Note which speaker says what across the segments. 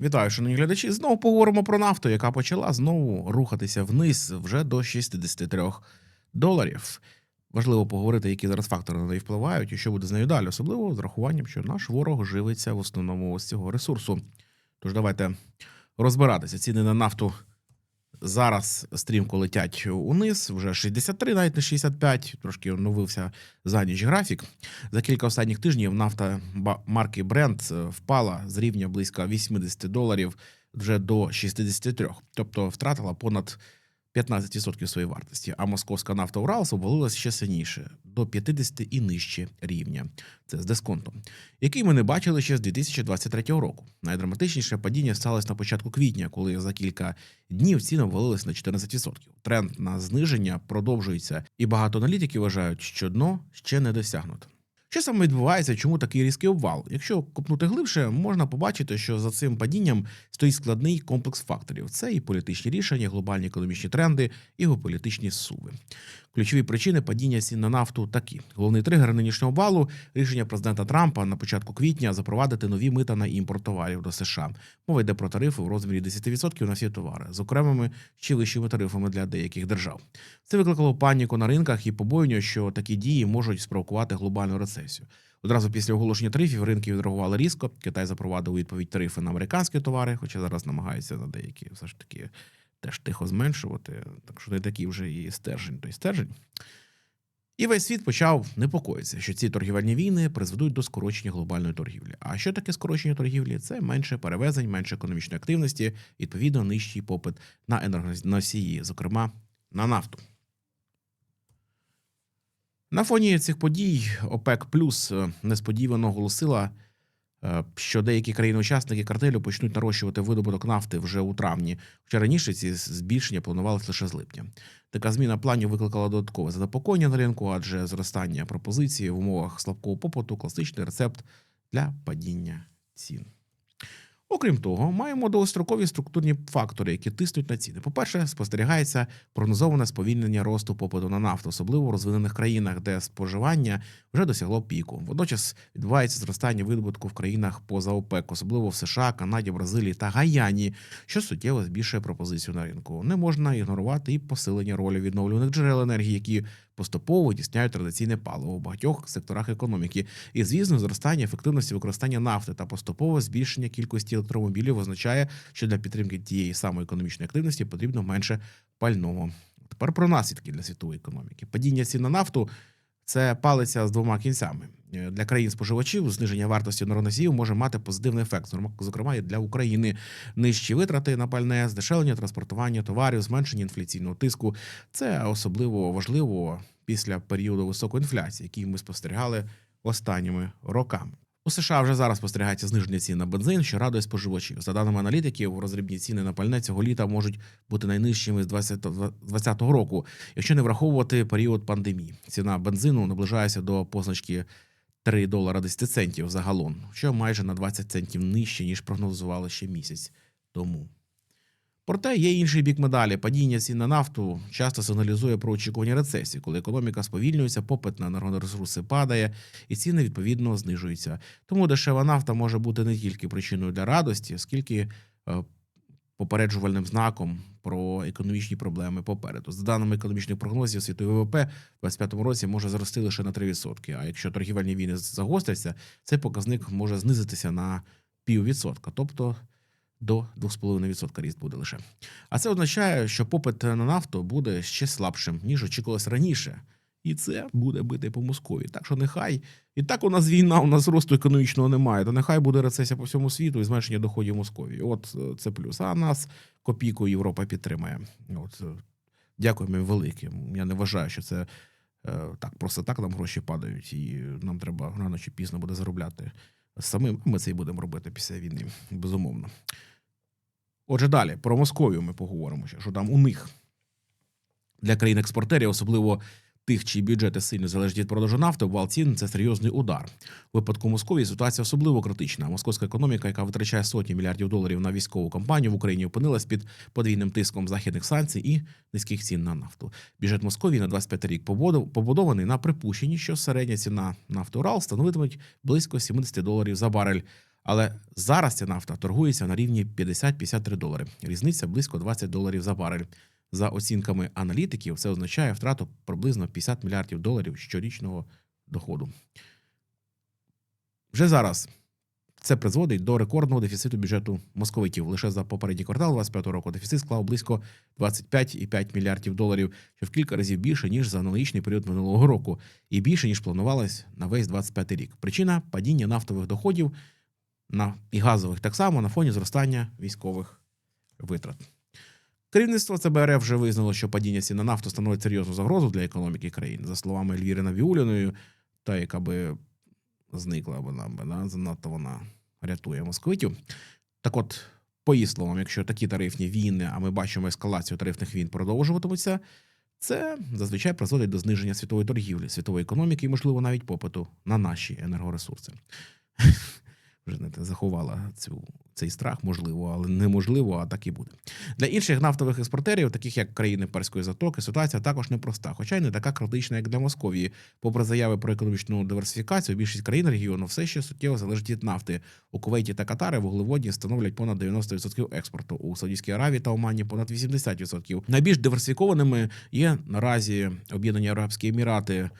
Speaker 1: Вітаю, шановні глядачі. Знову поговоримо про нафту, яка почала знову рухатися вниз вже до 63 доларів. Важливо поговорити, які зараз фактори на неї впливають і що буде з нею далі, особливо з рахуванням, що наш ворог живиться в основному з цього ресурсу. Тож давайте розбиратися. Ціни на нафту зараз стрімко летять униз, вже 63, навіть не 65, трошки оновився за ніч графік. За кілька останніх тижнів нафта марки Brent е, впала з рівня близько 80 доларів вже до 63, тобто втратила понад 15% своєї вартості. А московська нафта Уралс обвалилася ще сильніше до 50 і нижче рівня. Це з дисконтом, який ми не бачили ще з 2023 року. Найдраматичніше падіння сталося на початку квітня, коли за кілька днів ціни обвалились на 14%. Тренд на зниження продовжується, і багато аналітиків вважають, що дно ще не досягнуто. Що саме відбувається, чому такий різкий обвал? Якщо копнути глибше, можна побачити, що за цим падінням стоїть складний комплекс факторів: це і політичні рішення, глобальні економічні тренди, і геополітичні суви. Ключові причини падіння цін на нафту такі: головний тригер нинішнього балу рішення президента Трампа на початку квітня запровадити нові мита на імпорт товарів до США. Мова йде про тарифи у розмірі 10% на всі товари з окремими ще вищими тарифами для деяких держав. Це викликало паніку на ринках і побоювання, що такі дії можуть спровокувати глобальну рецесію. Одразу після оголошення тарифів ринки відреагували різко. Китай запровадив у відповідь тарифи на американські товари, хоча зараз намагаються на деякі все ж таки теж тихо зменшувати. Так що не такий вже і стержень, той стержень. І весь світ почав непокоїтися, що ці торгівельні війни призведуть до скорочення глобальної торгівлі. А що таке скорочення торгівлі? Це менше перевезень, менше економічної активності, відповідно, нижчий попит на енергоносії, зокрема на нафту. На фоні цих подій ОПЕК Плюс е, несподівано оголосила, що деякі країни-учасники картелю почнуть нарощувати видобуток нафти вже у травні. Хоча раніше ці збільшення планувалися лише з липня. Така зміна планів викликала додаткове занепокоєння на ринку, адже зростання пропозиції в умовах слабкого попиту класичний рецепт для падіння цін. Окрім того, маємо довгострокові структурні фактори, які тиснуть на ціни. По-перше, спостерігається прогнозоване сповільнення росту попиту на нафту, особливо в розвинених країнах, де споживання вже досягло піку. Водночас відбувається зростання видобутку в країнах поза ОПЕК, особливо в США, Канаді, Бразилії та Гаяні, що суттєво збільшує пропозицію на ринку. Не можна ігнорувати і посилення ролі відновлюваних джерел енергії, які поступово дісняють традиційне паливо у багатьох секторах економіки. І звісно, зростання ефективності використання нафти та поступове збільшення кількості електромобілів означає, що для підтримки тієї самої економічної активності потрібно менше пального. Тепер про наслідки для світової економіки. Падіння цін на нафту це палиця з двома кінцями. Е, Для країн-споживачів зниження вартості енергоносіїв може мати позитивний ефект, зокрема і для України. Нижчі витрати на пальне, здешевлення транспортування товарів, зменшення інфляційного тиску. Це особливо важливо після періоду високої інфляції, який ми спостерігали останніми роками. У США вже зараз спостерігається зниження цін на бензин, що радує споживачів. За даними аналітиків, розрібні ціни на пальне цього літа можуть бути найнижчими з 2020 року, якщо не враховувати період пандемії. Ціна бензину наближається до позначки 3 долара 10 центів за галон, що майже на 20 центів нижче, ніж прогнозували ще місяць тому. Проте є інший бік медалі. Падіння цін на нафту часто сигналізує про очікування рецесії, коли економіка сповільнюється, попит на енергоресурси падає, і ціни відповідно знижуються. Тому дешева нафта може бути не тільки причиною для радості, скільки е, попереджувальним знаком про економічні проблеми попереду. За даними економічних прогнозів, світовий ВВП в 2025 році може зрости лише на 3%. А якщо торгівельні війни загостряться, цей показник може знизитися на піввідсотка, тобто до 2,5% ріст буде лише. А це означає, що попит на нафту буде ще слабшим, ніж очікувалось раніше. І це буде бити по Москові. Так що нехай і так у нас війна, у нас росту економічного немає. То нехай буде рецесія по всьому світу і зменшення доходів Московії. От е, це плюс. А нас копійку Європа підтримає. От е, дякуємо їм велике. Я не вважаю, що це е, так просто так нам гроші падають, і нам треба рано чи пізно буде заробляти самим. Ми це і будемо робити після війни, безумовно. Отже, далі про Московію ми поговоримо, що там у них для країн-експортерів, особливо тих, чиї бюджети сильно залежать від продажу нафти, обвал цін це серйозний удар. У випадку Московії ситуація особливо критична. Московська економіка, яка витрачає сотні мільярдів доларів на військову кампанію в Україні, опинилась під подвійним тиском західних санкцій і низьких цін на нафту. Бюджет Московії на 25 рік побудов- побудований на припущенні, що середня ціна нафти Урал становитиме близько 70 доларів за барель. Але зараз ця нафта торгується на рівні 50-53 долари. Різниця близько 20 доларів за барель. За оцінками аналітиків, це означає втрату приблизно 50 мільярдів доларів щорічного доходу. Вже зараз це призводить до рекордного дефіциту бюджету московитів. Лише за попередній квартал 2025 року дефіцит склав близько 25,5 мільярдів доларів, що в кілька разів більше ніж за аналогічний період минулого року, і більше ніж планувалось на весь 25 рік. Причина падіння нафтових доходів на і газових так само на фоні зростання військових витрат. Керівництво ЦБРФ вже визнало, що падіння цін на нафту становить серйозну загрозу для економіки країни. За словами Ельвіри Навіуліної, та яка би зникла вона да? занадто вона рятує московитів. Так от, по її словам, якщо такі тарифні війни, а ми бачимо ескалацію тарифних війн продовжуватимуться, це зазвичай призводить до зниження світової торгівлі, світової економіки і, можливо, навіть попиту на наші енергоресурси. Вже не заховала цю, цей страх, можливо, але неможливо, а так і буде. Для інших нафтових експортерів, таких як країни Перської затоки, ситуація також непроста, хоча й не така критична, як для Московії. Попри заяви про економічну диверсифікацію, більшість країн регіону все ще суттєво залежить від нафти. У Кувейті та Катари вуглеводні становлять понад 90% експорту. У Саудівській Аравії та Омані понад 80%. Найбільш диверсифікованими є наразі Об'єднані Арабські Емірати, е,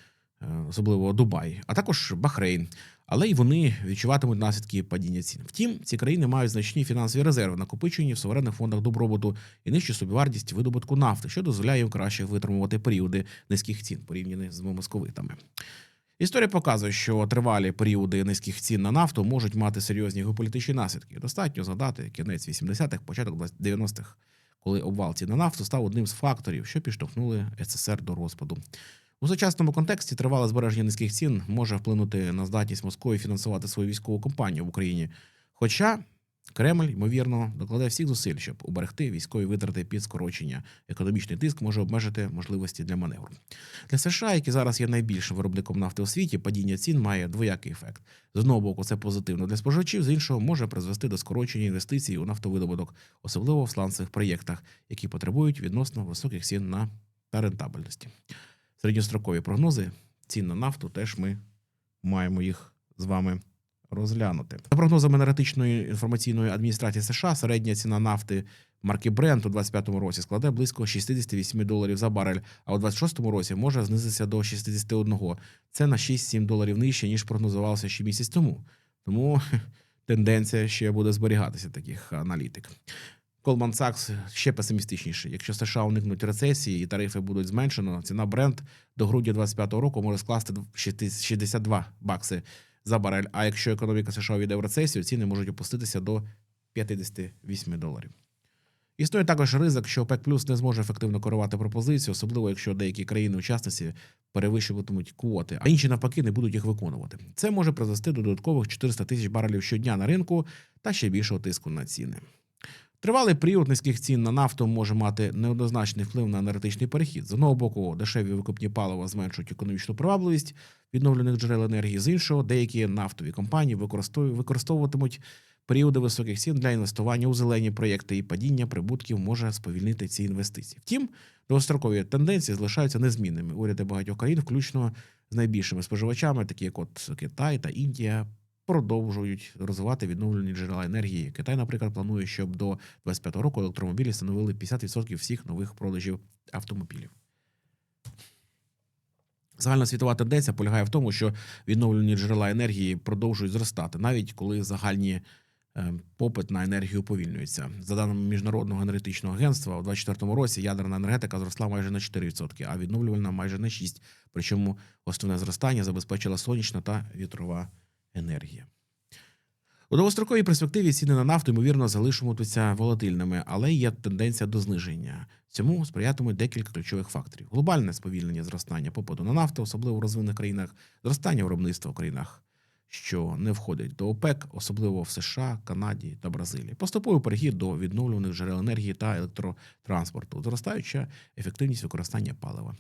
Speaker 1: особливо Дубай, а також Бахрейн. Але й вони відчуватимуть наслідки падіння цін. Втім, ці країни мають значні фінансові резерви, накопичені в суверенних фондах добробуту і нижчу собівартість видобутку нафти, що дозволяє їм краще витримувати періоди низьких цін, порівняні з московитами. Історія показує, що тривалі періоди низьких цін на нафту можуть мати серйозні геополітичні наслідки. Достатньо згадати кінець 80-х, початок 90-х, коли обвал цін на нафту став одним з факторів, що підштовхнули СССР до розпаду. У сучасному контексті тривале збереження низьких цін може вплинути на здатність Москви фінансувати свою військову кампанію в Україні. Хоча Кремль, ймовірно, докладе всіх зусиль, щоб уберегти військові витрати під скорочення. Економічний тиск може обмежити можливості для маневру. Для США, які зараз є найбільшим виробником нафти у світі, падіння цін має двоякий ефект. З одного боку, це позитивно для споживачів, з іншого може призвести до скорочення інвестицій у нафтовидобуток, особливо в сланцевих проєктах, які потребують відносно високих цін на та рентабельності середньострокові прогнози цін на нафту теж ми маємо їх з вами розглянути. За прогнозами енергетичної інформаційної адміністрації США, середня ціна нафти марки Brent у 2025 році складе близько 68 доларів за барель, а у 2026 році може знизитися до 61. Це на 6-7 доларів нижче, ніж прогнозувалося ще місяць тому. Тому тенденція ще буде зберігатися таких аналітик. Goldman Sachs ще песимістичніше. Якщо США уникнуть рецесії і тарифи будуть зменшено, ціна бренд до грудня 2025 року може скласти 62 бакси за барель. А якщо економіка США війде в рецесію, ціни можуть опуститися до 58 доларів. Існує також ризик, що ОПЕК Плюс не зможе ефективно керувати пропозицію, особливо якщо деякі країни-учасниці перевищуватимуть квоти, а інші навпаки не будуть їх виконувати. Це може призвести до додаткових 400 тисяч барелів щодня на ринку та ще більшого тиску на ціни. Тривалий період низьких цін на нафту може мати неоднозначний вплив на енергетичний перехід. З одного боку, дешеві викупні палива зменшують економічну привабливість відновлених джерел енергії. З іншого, деякі нафтові компанії використовуватимуть періоди високих цін для інвестування у зелені проєкти і падіння прибутків може сповільнити ці інвестиції. Втім, довгострокові тенденції залишаються незмінними. Уряди багатьох країн, включно з найбільшими споживачами, такі як от Китай та Індія, продовжують розвивати відновлені джерела енергії. Китай, наприклад, планує, щоб до 25 року електромобілі становили 50% всіх нових продажів автомобілів. Загальна світова тенденція полягає в тому, що відновлені джерела енергії продовжують зростати, навіть коли загальні е, попит на енергію повільнюється. За даними міжнародного енергетичного агентства, у 2024 році ядерна енергетика зросла майже на 4%, а відновлювальна майже на 6%. Причому основне зростання забезпечила сонячна та вітрова енергія. У довгостроковій перспективі ціни на нафту, ймовірно, залишатимуться волатильними, але є тенденція до зниження. Цьому сприятимуть декілька ключових факторів: глобальне сповільнення зростання попиту на нафту, особливо в розвинених країнах, зростання виробництва в країнах, що не входять до ОПЕК, особливо в США, Канаді та Бразилії. Поступовий перехід до відновлених джерел енергії та електротранспорту, зростаюча ефективність використання палива.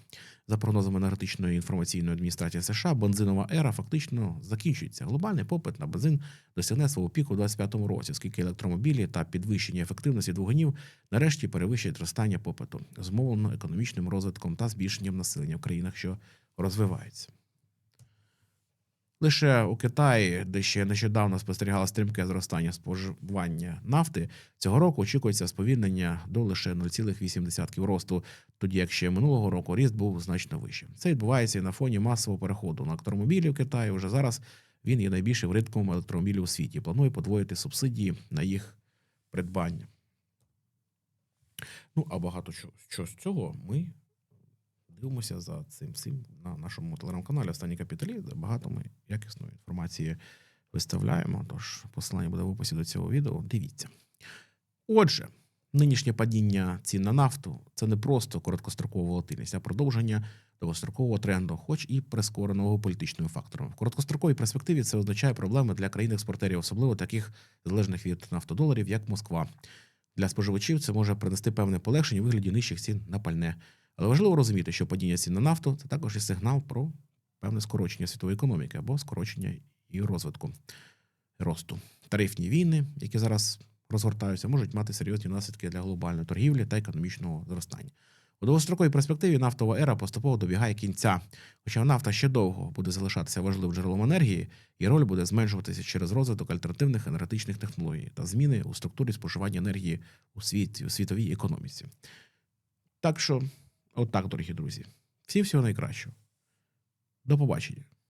Speaker 1: За прогнозами енергетичної інформаційної адміністрації США, бензинова ера фактично закінчується. Глобальний попит на бензин досягне свого піку у 2025 році, оскільки електромобілі та підвищення ефективності двигунів нарешті перевищать зростання попиту, змовлено економічним розвитком та збільшенням населення в країнах, що розвиваються. Лише у Китаї, де ще нещодавно спостерігало стрімке зростання споживання нафти, цього року очікується сповільнення до лише 0,8% росту, тоді як ще минулого року ріст був значно вищим. Це відбувається і на фоні масового переходу на електромобілі в Китаї. Вже зараз він є найбільшим ринком електромобілів у світі. Планує подвоїти субсидії на їх придбання. Ну, а багато чого, з цього ми дивимося за цим всім на нашому телеграм-каналі Останні капіталі, багато ми якісної інформації виставляємо. Тож посилання буде в описі до цього відео. Дивіться. Отже, нинішнє падіння цін на нафту це не просто короткострокова волатильність, а продовження довгострокового тренду, хоч і прискореного політичним фактором. В короткостроковій перспективі це означає проблеми для країн-експортерів, особливо таких залежних від нафтодоларів, як Москва. Для споживачів це може принести певне полегшення у вигляді нижчих цін на пальне. Але важливо розуміти, що падіння цін на нафту це також і сигнал про певне скорочення світової економіки або скорочення і розвитку росту. Тарифні війни, які зараз розгортаються, можуть мати серйозні наслідки для глобальної торгівлі та економічного зростання. У довгостроковій перспективі нафтова ера поступово добігає кінця. Хоча нафта ще довго буде залишатися важливим джерелом енергії, її роль буде зменшуватися через розвиток альтернативних енергетичних технологій та зміни у структурі споживання енергії у світі, у світовій економіці. Так що, отак, дорогі друзі, всім всього найкращого. До побачення.